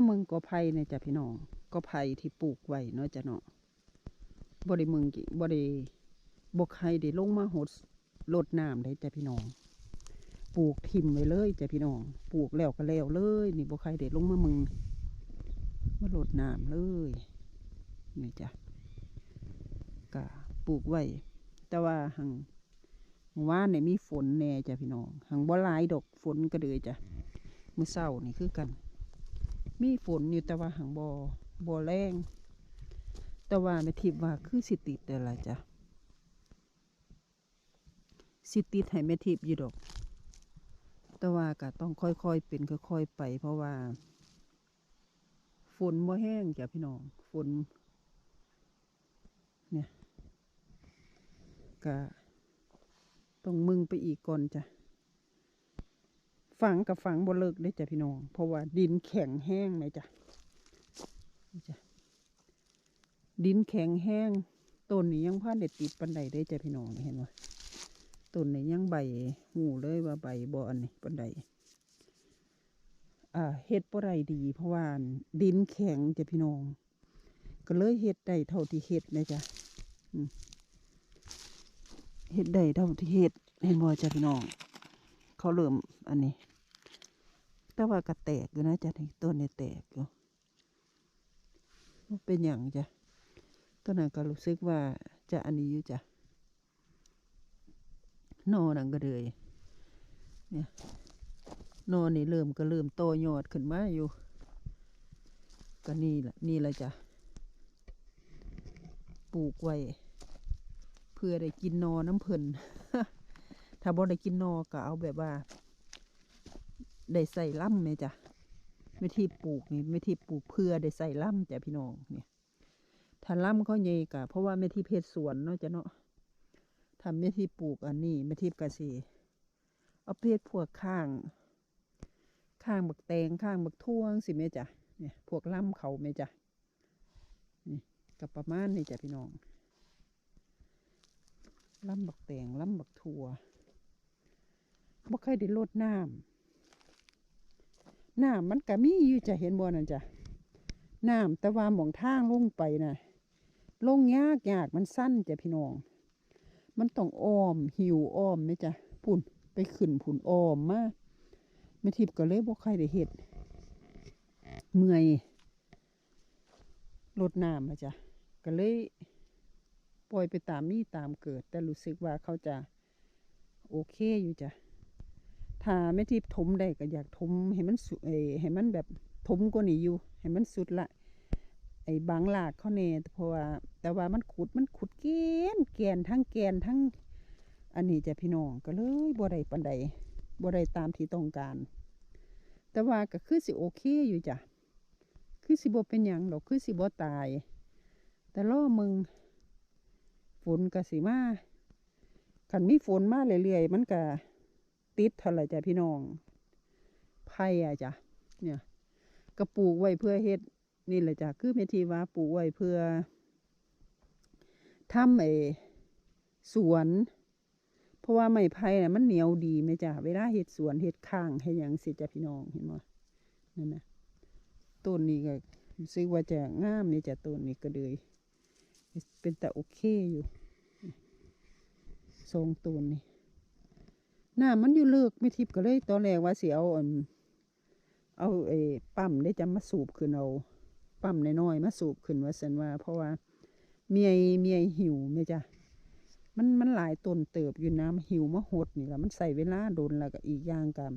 มาเมืองกอไผ่เนี่ยจ้ะพี่น้องกอไผ่ที่ปลูกไว้เนาะจ้ะเนาะบ่ได้เมืองกิบ่ได้บ่ใครได้ลงมาหดรดน้ำได้จ้ะพี่น้อง ปลูกทิมไว้เลยจ้ะพี่น้อง ปลูกแล้วก็แล้วเลย นี่บ่ใครได้ลงมาเมืองมารดน้ำเลยนี่จ้ะก็ปลูกไว้ แต่ว่าหังว่าเนี่ยมีฝนแน่จ้ะพี่น้องหังบ่หลายดอกฝนก็เลยจ้ะมื้อเช้านี่คือกัน มีฝนอยู่แต่ว่าหังบอบอแรงแต่ว่าแม่ทิพว่าคือสิติดแต่ละจ้ะสิติดให้แม่ทิพย์อยู่ดอก แต่ว่าก็ต้องค่อยๆเป็นค่อยๆไป เพราะว่า ฝนบ่แห้งจ้ะพี่น้องฝนเนี่ยก็ต้องมึงไปอีกก่อนจ้ะ ฝังกับฝังบ่เลิกได้จ้ะพี่น้อง เพราะว่าดินแข็งแห้งไหมจ้ะจ้ะดินแข็งแห้งต้นนี้ยังพันเด็ดติดปันไดได้จ้ะพี่น้องเห็นไหมต้นนี้ยังใบหูเลยว่าใบบอนนี้ปันไดอ่าเฮ็ดบ่ได้ดี เพราะว่าดินแข็งจ้ะพี่น้อง ก็เลยเฮ็ดได้เท่าที่เฮ็ดนะจ้ะเฮ็ดได้เท่าที่เฮ็ดเห็นบ่จ้ะพี่น้อง เขาเริ่มอันนี้ แต่ว่าก็แตกอยู่นะจ้ะนี่ต้นเนี่ยแตกอยู่เป็นอย่างจ้ะต้นนั้นก็รู้สึกว่าจะอันนี้อยู่จ้ะนอนังก็เลยเนี่ยนอนนี่เริ่มก็เริ่มโตยอดขึ้นมาอยู่ ก็นี่แหละนี่แหละจ้ะปลูกไว้ เพื่อได้กินนอน้ำเพิ่นถ้าบ่ได้กินนอก็เอาแบบว่า ได้ใส่ล่ำไหมจ้ะไม่ที่ปลูกนี่ไม่ที่ปลูกเพื่อได้ใส่ล่ำจ้ะพี่น้องเนี่ยถ้าล่ำเขาใหญ่กะเพราะว่าไม่ที่เพชรสวนเนาะจ้ะเนาะทำไม่ที่ปลูกอันนี้ไม่ที่กะสีเอาเพชรพวกข้าง ข้างบักแตงข้างบักท่วงสิแม่จ้ะเนี่ยพวกล่ำเขาแม่จ้ะนี่กับประมาณนี้จ้ะพี่น้องล่ำบักแตงล่ำบักทั่วบ่เคยได้ลดน้ำ น้ำมันก็มีอยู่จะเห็นบ่นั่นจ้ะน้ำแต่ว่าหมองทางลงไปน่ะลงยากยากมันสั้นจ้ะพี่น้อง มันต้องอ้อมหิวอ้อมไหมจ้ะพุ่นไปขึ้นพุ่นอ้อมมาไม่ทิพก็เลยบ่ใครได้เห็ดเมื่อยลดน้ำอะจ้ะก็เลยปล่อยไปตามมีตามเกิด แต่รู้สึกว่าเขาจะโอเคอยู่จ้ะ ถ้าไม่ทิพย์ถมได้ก็อยากถมให้มันสุเอให้มันแบบถมกว่านี้อยู่ให้มันสุดละ ไอ้บางหลากเขาเนี่ยเพราะว่าแต่ว่ามันขุดมันขุดแกนแกนทั้งแกนทั้ง อันนี้จะพี่น้องก็เลยบ่ได้ปันใดบ่ได้ตามที่ต้องการ แต่ว่าก็คือสิโอเคอยู่จ้ะคือสิบ่เป็นหยังดอกคือสิบ่ตาย แต่ล่อมึงฝนก็สิมาคันมีฝนมาเรื่อยๆมันก็ ติดเท่าไรจ้ะพี่น้องไผ่อะจ้ะเนี่ยก็ปลูกไว้เพื่อเฮ็ดนี่แหละจ้ะคือเมทีว่าปลูกไว้เพื่อทำไอ้สวน เพราะว่าไม้ไผ่น่ะมันเหนียวดีไหมจ้ะเวลาเฮ็ดสวนเฮ็ดข้างให้ยังสิจ้ะพี่น้องเห็นบ่นั่นนะต้นนี้ก็รู้สึกว่าจะงามนี่จ้ะต้นนี้ก็เลยเป็นแต่โอเคอยู่ทรงต้นนี่ น้ำมันอยู่เลิกไม่ทิพก็เลยตอนแรกว่าเสิเอาเอาไอ้ปั๊มได้จะมาสูบขึ้นเอาปั๊มน้อยๆมาสูบขึ้นว่าสันว่า เพราะว่าเมียเมียหิวไหมจ้ะมันมันหลายต้นเติบอยู่นะมันหิวมาหดนี่แหละมันใส่เวลาโดนแล้วก็อีกอย่างกัน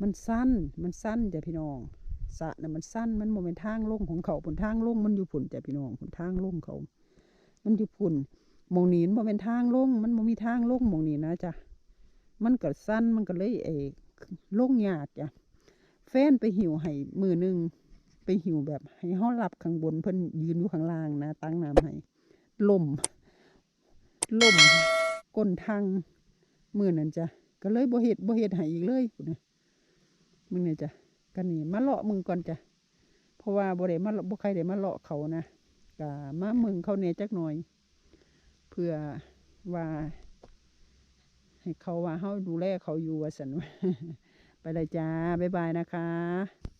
มันสั้นมันสั้นจ้ะพี่น้องสะน่ะมันสั้นมันโมเมนทางลงของเขาผลทางลงมันอยู่ผุนจ้ะพี่น้องผลทางลงเขา มันอยู่ผุนมองนีนโมเมนทางลงมันโมมีทางลงมองนีนะจ้ะ มันก็สั้นมันก็เลยเอลงยากจ้ะแฟนไปหิวให้มือหนึงไปหิวแบบให้ห้อรับข้างบนเพิ่นยืนอยู่ข้างล่างนะ ตั้งน้ำให้ล่มล่มก้นทางมือนั่นจ้ะก็เลยบ่เฮ็ดบ่เฮ็ดให้อีกเลยนะมึงเนี่ยจ้ะกันนี่มาเลาะมึงก่อนจ้ะเพราะว่าบ่ได้มาบ่ใครได้มาเลาะเขานะก็มามึงเขาเนี่ยจักหน่อย เพื่อว่า ให้เขาว่าเขาดูแลเขาอยู่ว่าสันไปเลยจ้าบ๊ายบายนะคะ